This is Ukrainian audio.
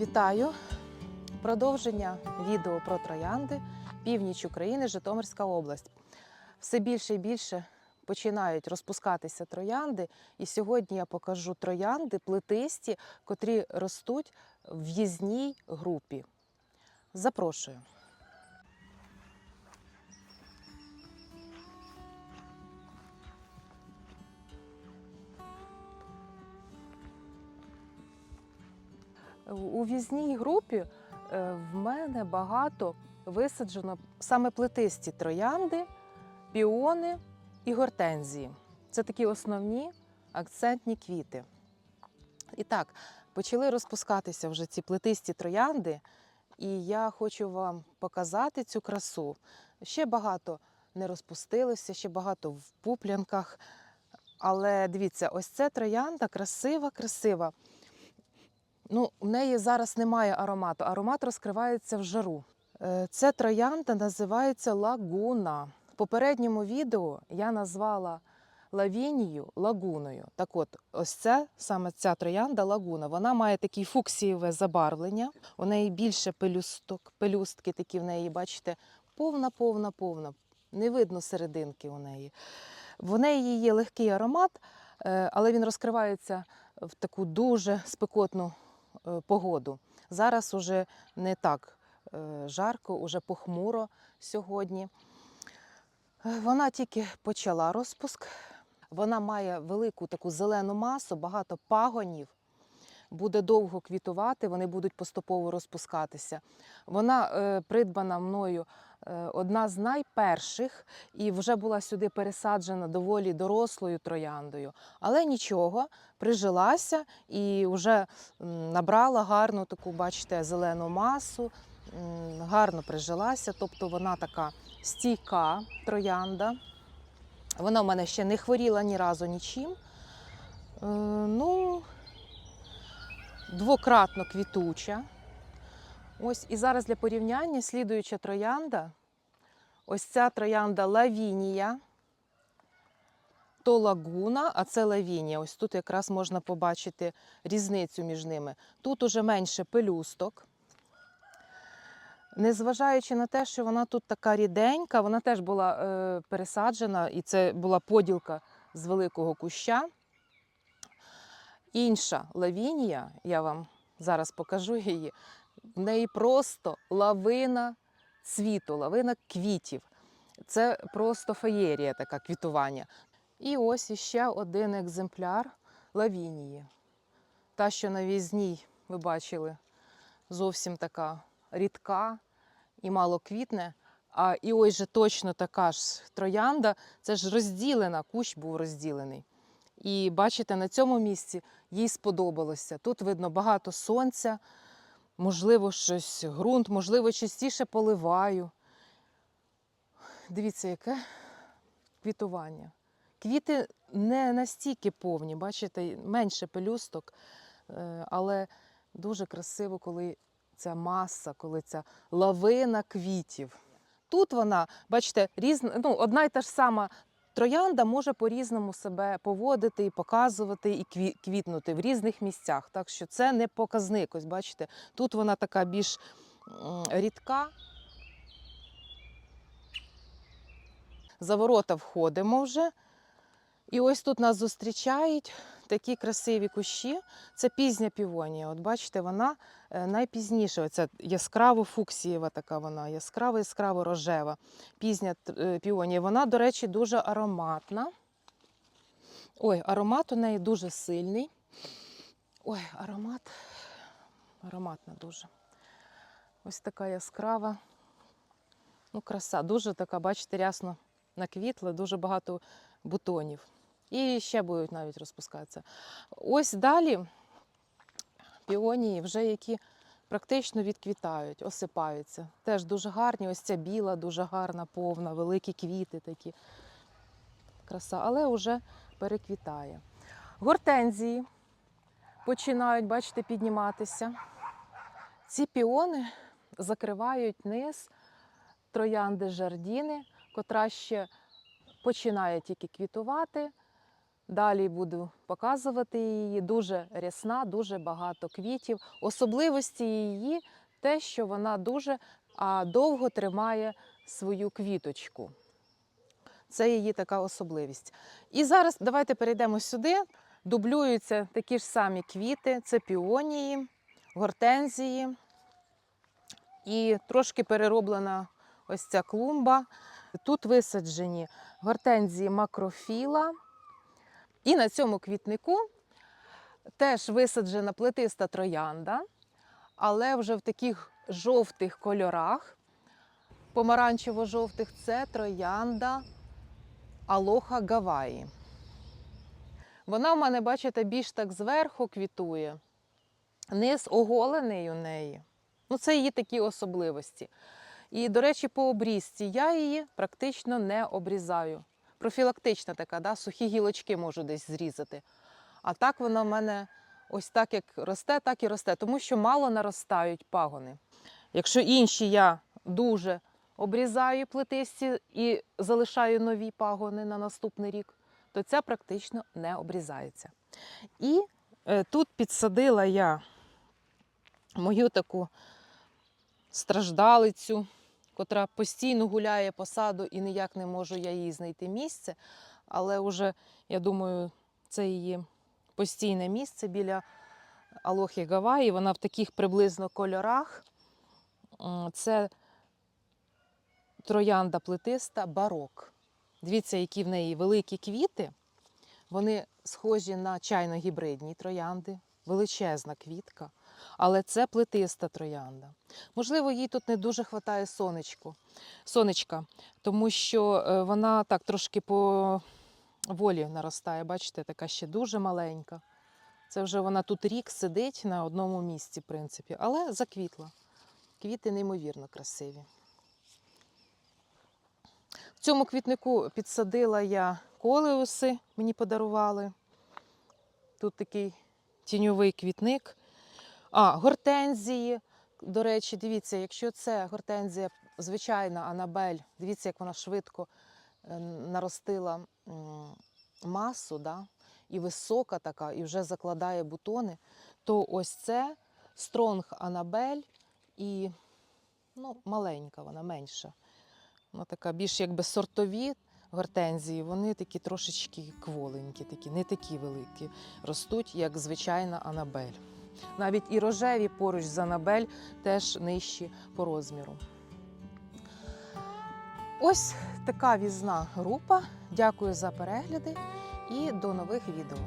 Вітаю! Продовження відео про троянди, північ України, Житомирська область. Все більше і більше починають розпускатися троянди. І сьогодні я покажу троянди плетисті, котрі ростуть в в'їзній групі. Запрошую. У в'їзній групі е, в мене багато висаджено саме плетисті троянди, піони і гортензії. Це такі основні акцентні квіти. І так, почали розпускатися вже ці плетисті троянди, і я хочу вам показати цю красу. Ще багато не розпустилося, ще багато в пуплянках. Але дивіться, ось це троянда красива, красива. Ну, в неї зараз немає аромату. Аромат розкривається в жару. Е, Це троянда називається лагуна. В попередньому відео я назвала лавінію лагуною. Так от, ось це саме ця троянда лагуна. Вона має таке фуксієве забарвлення. У неї більше пелюсток, пелюстки такі в неї, бачите, повна, повна, повна. Не видно серединки у неї. В неї є легкий аромат, е, але він розкривається в таку дуже спекотну погоду. Зараз уже не так е, жарко, уже похмуро сьогодні. Е, Вона тільки почала розпуск. Вона має велику таку зелену масу, багато пагонів. Буде довго квітувати, вони будуть поступово розпускатися. Вона е, придбана мною е, одна з найперших і вже була сюди пересаджена доволі дорослою трояндою. Але нічого, прижилася і вже набрала гарну таку, бачите, зелену масу, гарно прижилася. Тобто вона така стійка троянда. Вона в мене ще не хворіла ні разу нічим. Е, ну, двократно квітуча. Ось і зараз для порівняння слідуюча троянда. Ось ця троянда лавінія, то лагуна, а це лавінія. Ось тут якраз можна побачити різницю між ними. Тут уже менше пелюсток. Незважаючи на те, що вона тут така ріденька, вона теж була е, пересаджена, і це була поділка з великого куща. Інша лавінія, я вам зараз покажу її, в неї просто лавина цвіту, лавина квітів. Це просто феєрія така квітування. І ось іще один екземпляр лавінії. Та, що на візній, ви бачили, зовсім така рідка і мало квітне. А і ось же точно така ж троянда, це ж розділена, кущ був розділений. І бачите, на цьому місці їй сподобалося. Тут видно багато сонця, можливо, щось ґрунт, можливо, частіше поливаю. Дивіться, яке квітування. Квіти не настільки повні, бачите, менше пелюсток, е, але дуже красиво, коли ця маса, коли ця лавина квітів. Тут вона, бачите, різна, ну, одна й та ж сама троянда може по-різному себе поводити і показувати, і кві- квітнути в різних місцях. Так що це не показник. Ось бачите, тут вона така більш рідка. За ворота входимо вже. І ось тут нас зустрічають такі красиві кущі. Це пізня півонія. От бачите, вона е, найпізніша. Оця яскраво фуксієва така вона, яскраво яскраво рожева. Пізня е, півонія. Вона, до речі, дуже ароматна. Ой, аромат у неї дуже сильний. Ой, аромат. Ароматна дуже. Ось така яскрава. Ну, краса. Дуже така, бачите, рясно наквітла, дуже багато бутонів. І ще будуть навіть розпускатися. Ось далі піонії, вже які практично відквітають, осипаються. Теж дуже гарні. Ось ця біла, дуже гарна, повна, великі квіти такі. Краса, але вже переквітає. Гортензії починають, бачите, підніматися. Ці піони закривають низ троянди жардіни, котра ще починає тільки квітувати. Далі буду показувати її. Дуже рясна, дуже багато квітів. Особливості її те, що вона дуже довго тримає свою квіточку. Це її така особливість. І зараз давайте перейдемо сюди. Дублюються такі ж самі квіти: це піонії, гортензії. І трошки перероблена ось ця клумба. Тут висаджені гортензії макрофіла. І на цьому квітнику теж висаджена плетиста троянда, але вже в таких жовтих кольорах, помаранчево-жовтих, це троянда Алоха Гаваї. Вона в мене, бачите, більш так зверху квітує. Низ оголений у неї. Ну, це її такі особливості. І, до речі, по обрізці я її практично не обрізаю. Профілактична така, да? сухі гілочки можу десь зрізати. А так вона в мене ось так як росте, так і росте, тому що мало наростають пагони. Якщо інші я дуже обрізаю плетисті і залишаю нові пагони на наступний рік, то ця практично не обрізається. І е, тут підсадила я мою таку страждалицю, котра постійно гуляє по саду і ніяк не можу я їй знайти місце. Але вже, я думаю, це її постійне місце біля Алохи Гаваї. Вона в таких приблизно кольорах. Це троянда плетиста барок. Дивіться, які в неї великі квіти. Вони схожі на чайно-гібридні троянди, величезна квітка, але це плетиста троянда. Можливо, їй тут не дуже вистачає сонечку, сонечка, тому що е, вона так трошки по волі наростає. Бачите, така ще дуже маленька. Це вже вона тут рік сидить на одному місці, в принципі, але заквітла. Квіти неймовірно красиві. В цьому квітнику підсадила я колеуси, мені подарували. Тут такий тіньовий квітник. А, гортензії. До речі, дивіться, якщо це гортензія звичайна Анабель, дивіться, як вона швидко е, наростила масу, да? і висока така, і вже закладає бутони, то ось це Стронг Анабель і ну, маленька вона менша. Вона така більш якби сортові гортензії, вони такі трошечки кволенькі, такі, не такі великі, ростуть, як звичайна Анабель. Навіть і рожеві поруч з Анабель теж нижчі по розміру. Ось така візна група. Дякую за перегляди і до нових відео.